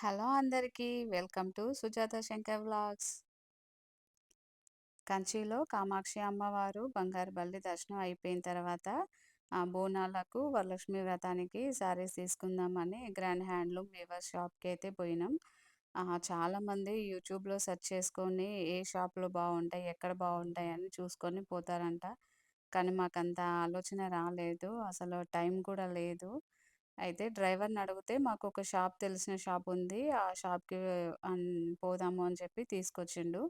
Hello అందరికీ. Welcome to Sujatha Shankar vlogs. కంచిలో కామాక్షి అమ్మవారు బంగారు బల్లి దర్శనం అయిపోయిన తర్వాత ఆ, బోనాలకు వరలక్ష్మి వ్రతానికి శారీస్ తీసుకుందామని గ్రాండ్ హ్యాండ్లూమ్ వీవర్ షాప్కి అయితే పోయినాం. చాలామంది యూట్యూబ్లో సెర్చ్ చేసుకొని ఏ షాప్లో బాగుంటాయి ఎక్కడ బాగుంటాయి అని చూసుకొని పోతారంట. కానీ మాకంత ఆలోచన రాలేదు. అసలు టైం కూడా లేదు. అయితే డ్రైవర్ని అడిగితే మాకు ఒక షాప్ తెలిసిన షాప్ ఉంది. ఆ షాప్కి అన్- పోదాము అని చెప్పి తీసుకొచ్చిండు.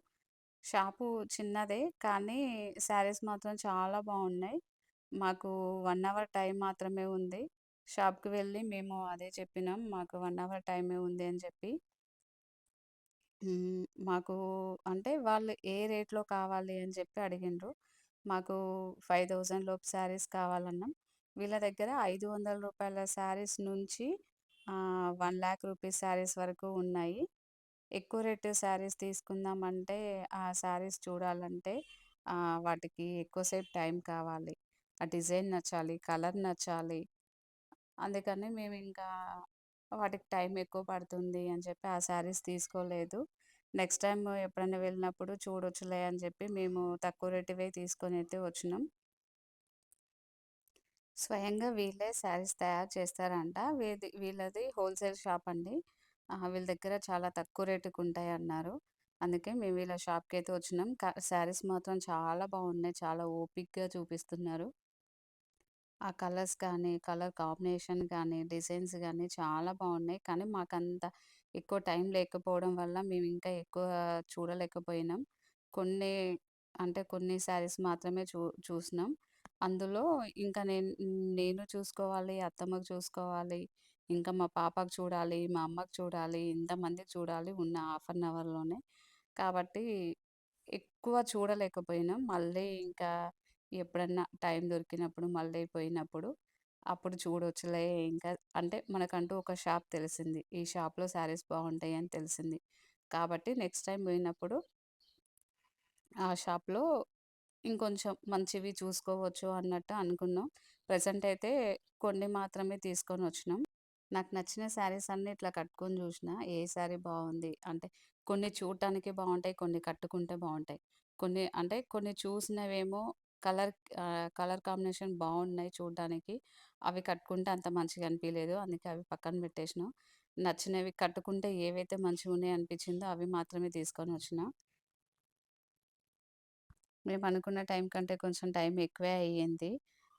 షాపు చిన్నదే కానీ శారీస్ మాత్రం చాలా బాగున్నాయి. మాకు వన్ అవర్ టైం మాత్రమే ఉంది. షాప్కి వెళ్ళి మేము అదే చెప్పినాం. మాకు వన్ అవర్ టైమే ఉంది అని చెప్పి. మాకు అంటే వాళ్ళు ఏ రేట్లో కావాలి అని చెప్పి అడిగిండ్రు. మాకు ఫైవ్ థౌజండ్ లోపు శారీస్ కావాలన్నాం. వీళ్ళ దగ్గర ఐదు వందల రూపాయల శారీస్ నుంచి వన్ ల్యాక్ రూపీస్ శారీస్ వరకు ఉన్నాయి. ఎక్కువ రేటు శారీస్ తీసుకుందామంటే ఆ శారీస్ చూడాలంటే వాటికి ఎక్కువసేపు టైం కావాలి. ఆ డిజైన్ నచ్చాలి కలర్ నచ్చాలి. అందుకని మేము ఇంకా వాటికి టైం ఎక్కువ పడుతుంది అని చెప్పి ఆ శారీస్ తీసుకోలేదు. నెక్స్ట్ టైం ఎప్పుడైనా వెళ్ళినప్పుడు చూడొచ్చులే అని చెప్పి మేము తక్కువ రేటువే తీసుకొని అయితే వచ్చినాం. స్వయంగా వీళ్ళే శారీస్ తయారు చేస్తారంట. వీది వీళ్ళది హోల్సేల్ షాప్ అండి. వీళ్ళ దగ్గర చాలా తక్కువ రేటుకు ఉంటాయి అన్నారు అందుకే మేము వీళ్ళ షాప్కి అయితే వచ్చినాం. శారీస్ మాత్రం చాలా బాగున్నాయి. చాలా ఓపిక్గా చూపిస్తున్నారు. ఆ కలర్స్ కానీ కలర్ కాంబినేషన్ కానీ డిజైన్స్ కానీ చాలా బాగున్నాయి. కానీ మాకంత ఎక్కువ టైం లేకపోవడం వల్ల మేము ఇంకా ఎక్కువ చూడలేకపోయినాం. కొన్ని అంటే కొన్ని శారీస్ మాత్రమే చూ చూసినాం. అందులో ఇంకా నేను నేను చూసుకోవాలి అత్తమ్మకు చూసుకోవాలి ఇంకా మా పాపకు చూడాలి మా అమ్మకు చూడాలి ఇంతమందికి చూడాలి ఉన్న హాఫ్ అన్ అవర్లోనే. కాబట్టి ఎక్కువ చూడలేకపోయినాం మళ్ళీ ఇంకా ఎప్పుడన్నా టైం దొరికినప్పుడు మళ్ళీ పోయినప్పుడు అప్పుడు చూడొచ్చులే ఇంకా. అంటే మనకంటూ ఒక షాప్ తెలిసింది. ఈ షాప్లో శారీస్ బాగుంటాయి అని తెలిసింది. కాబట్టి నెక్స్ట్ టైం పోయినప్పుడు ఆ షాప్లో ఇంకొంచెం మంచివి చూసుకోవచ్చు అన్నట్టు అనుకున్నాం. ప్రజెంట్ అయితే కొన్ని మాత్రమే తీసుకొని వచ్చినాం. నాకు నచ్చిన శారీస్ అన్నీ ఇట్లా కట్టుకొని చూసిన ఏ శారీ బాగుంది అంటే కొన్ని చూడటానికి బాగుంటాయి కొన్ని కట్టుకుంటే బాగుంటాయి. కొన్ని అంటే కొన్ని చూసినవేమో కలర్ కలర్ కాంబినేషన్ బాగున్నాయి చూడడానికి అవి కట్టుకుంటే అంత మంచిగా అనిపించలేదు అందుకే అవి పక్కన పెట్టేసినాం. నచ్చినవి కట్టుకుంటే ఏవైతే మంచిగా ఉన్నాయి అనిపించిందో అవి మాత్రమే తీసుకొని వచ్చిన. మేము అనుకున్న టైం కంటే కొంచెం టైం ఎక్కువే అయ్యింది.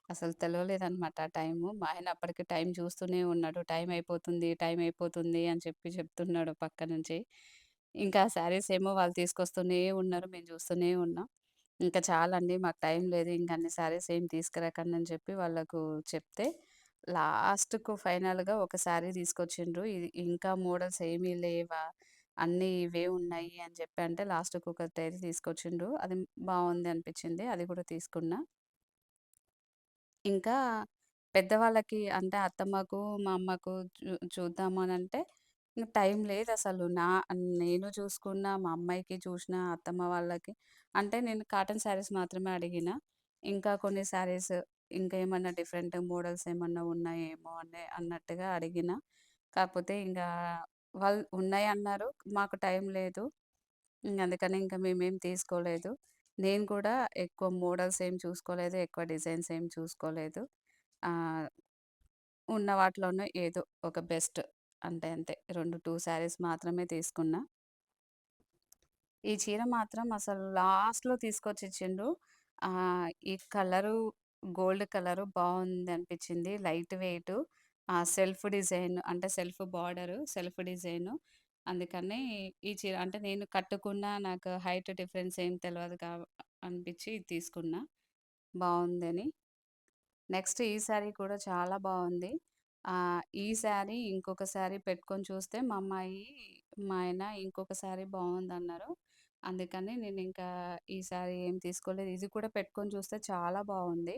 అసలు తెలవలేదనమాట టైము. మా ఆయన అప్పటికి టైం చూస్తూనే ఉన్నాడు. టైం అయిపోతుంది టైం అయిపోతుంది అని చెప్పి చెప్తున్నాడు పక్క నుంచి. ఇంకా శారీస్ ఏమో వాళ్ళు తీసుకొస్తూనే ఉన్నారు. మేము చూస్తూనే ఉన్నాం. ఇంకా చాలండి మాకు టైం లేదు. ఇంకా అన్ని శారీస్ ఏం తీసుకురాకండి అని చెప్పి వాళ్ళకు చెప్తే లాస్ట్కు ఫైనల్గా ఒక శారీ తీసుకొచ్చిండ్రు. ఇది ఇంకా మోడల్స్ ఏమీ లేవా? అన్నీ ఇవే ఉన్నాయి అని చెప్పి అంటే లాస్ట్కి ఒకటి అయితే తీసుకొచ్చిండ్రు అది బాగుంది అనిపించింది. అది కూడా తీసుకున్నా. ఇంకా పెద్దవాళ్ళకి అంటే అత్తమ్మకు మా అమ్మకు చూ చూద్దాము అని అంటే టైం లేదు అసలు. నా నేను చూసుకున్న మా అమ్మాయికి చూసిన అత్తమ్మ వాళ్ళకి అంటే నేను కాటన్ శారీస్ మాత్రమే అడిగిన. ఇంకా కొన్ని శారీస్ ఇంకా ఏమన్నా డిఫరెంట్ మోడల్స్ ఏమన్నా ఉన్నాయేమో అనే అన్నట్టుగా అడిగిన. కాకపోతే ఇంకా వాళ్ళు ఉన్నాయి అన్నారు మాకు టైం లేదు. అందుకని ఇంకా మేమేం తీసుకోలేదు. నేను కూడా ఎక్కువ మోడల్స్ ఏం చూసుకోలేదు. ఎక్కువ డిజైన్స్ ఏం చూసుకోలేదు. ఉన్న వాటిలోనూ ఏదో ఒక బెస్ట్ అంటే అంతే. రెండు టూ శారీస్ మాత్రమే తీసుకున్నా. ఈ చీర మాత్రం అసలు లాస్ట్‌లో తీసుకొచ్చి ఇచ్చిండ్రు. ఈ కలరు గోల్డ్ కలరు బాగుంది అనిపించింది. Light weight. సెల్ఫ్ డిజైన్ అంటే సెల్ఫ్ బార్డరు, సెల్ఫ్ డిజైను. అందుకని ఈ చీర అంటే నేను కట్టుకున్నా నాకు హైట్ డిఫరెన్స్ ఏం తెలవదు కా అనిపించి ఇది తీసుకున్నా. బావుందని. నెక్స్ట్ ఈ శారీ కూడా చాలా బావుంది. ఆహ్, ఈ శారీ ఇంకొక శారీ పెట్టుకొని చూస్తే మా అమ్మాయి, మా ఆయన ఇంకొక శారీ బావుందన్నారు. అందుకని నేనింకా ఈ శారీ ఏం తీసుకోలేదు. ఇది కూడా పెట్టుకొని చూస్తే చాలా బావుంది.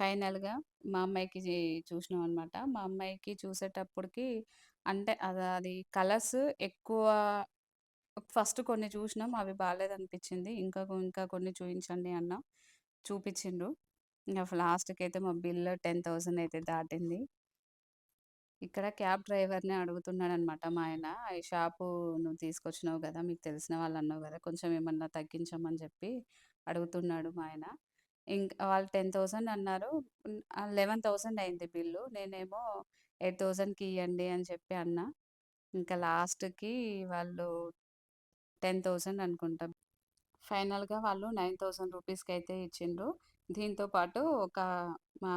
ఫైనల్‌గా మా అమ్మాయికి చూసినాం అనమాట మా అమ్మాయికి చూసేటప్పటికి అంటే అది అది కలర్స్ ఎక్కువ ఫస్ట్ కొన్ని చూసినాం. అవి బాగాలేదనిపించింది ఇంకా కొ ఇంకా కొన్ని చూపించండి అన్న చూపించిండ్రు ఇంకా లాస్ట్కి అయితే మా బిల్ 10,000 అయితే దాటింది. ఇక్కడ క్యాబ్ డ్రైవర్‌ని అడుగుతున్నాడనమాట మా ఆయన. "ఈ షాపు నువ్వు తీసుకొచ్చినావు కదా మీకు తెలిసిన వాళ్ళు అన్నావు కదా కొంచెం ఏమన్నా తగ్గించమని" చెప్పి అడుగుతున్నాడు మా ఆయన. ఇంకా వాళ్ళు 10,000 అన్నారు. లెవెన్ థౌసండ్ అయింది బిల్లు. నేనేమో ఎయిట్ థౌసండ్కి ఇవ్వండి అని చెప్పి అన్నా. ఇంకా లాస్ట్‌కి వాళ్ళు 10,000 అనుకుంటా. ఫైనల్‌గా వాళ్ళు నైన్ థౌసండ్ రూపీస్కి అయితే ఇచ్చిండ్రు. దీంతో పాటు ఒక మా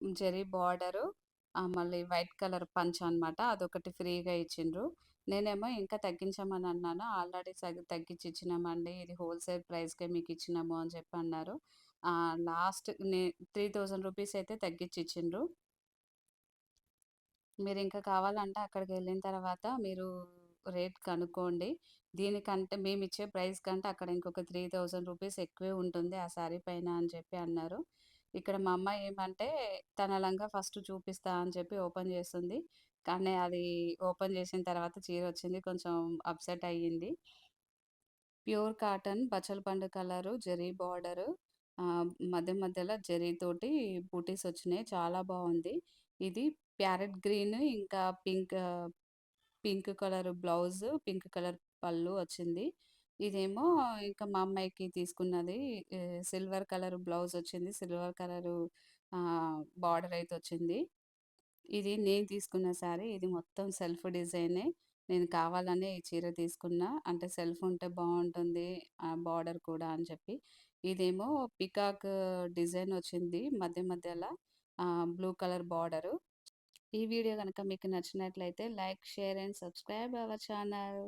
జెరీ బార్డరు మళ్ళీ వైట్ కలర్ పంచ్ అనమాట. అదొకటి ఫ్రీగా ఇచ్చిండ్రు. నేనేమో ఇంకా తగ్గించమని అన్నాను. ఆల్రెడీ సగ్ తగ్గించి ఇచ్చినామండి. ఇది హోల్‌సేల్ ప్రైస్‌కే మీకు ఇచ్చినాము అని చెప్పి అన్నారు. లాస్ట్ నే 3,000 రూపీస్ అయితే తగ్గించి ఇచ్చిండ్రు. మీరు ఇంకా కావాలంటే అక్కడికి వెళ్ళిన తర్వాత మీరు రేట్ కనుక్కోండి. దీనికంటే మేము ఇచ్చే ప్రైస్ కంటే అక్కడ ఇంకొక 3,000 రూపీస్ ఎక్కువే ఉంటుంది ఆ శారీ పైన అని చెప్పి అన్నారు. ఇక్కడ మా అమ్మాయి ఏమంటే తన లంగా ఫస్ట్ చూపిస్తా అని చెప్పి ఓపెన్ చేస్తుంది. కానీ అది ఓపెన్ చేసిన తర్వాత చీర వచ్చింది కొంచెం అప్‌సెట్ అయ్యింది. ప్యూర్ కాటన్ బచ్చల పండు కలరు, జరీ బార్డరు మధ్య మధ్యలో జరీతోటి బూటీస్ వచ్చినాయి. చాలా బాగుంది ఇది ప్యారెట్ గ్రీన్ ఇంకా pink pink colour blouse, pink colour పళ్ళు వచ్చింది. ఇదేమో ఇంకా మా అమ్మాయికి తీసుకున్నది సిల్వర్ కలర్ బ్లౌజ్ వచ్చింది. సిల్వర్ కలరు బార్డర్ అయితే వచ్చింది. ఇది నేను తీసుకున్న శారీ. ఇది మొత్తం సెల్ఫ్ డిజైనే. నేను కావాలనే ఈ చీర తీసుకున్నా. అంటే సెల్ఫ్ ఉంటే బాగుంటుంది బార్డర్ కూడా అని చెప్పి. ఇదేమో పికాక్ డిజైన్ వచ్చింది మధ్య మధ్యలో బ్లూ కలర్ బార్డరు. ఈ వీడియో కనుక మీకు నచ్చినట్లయితే like, share and subscribe our channel.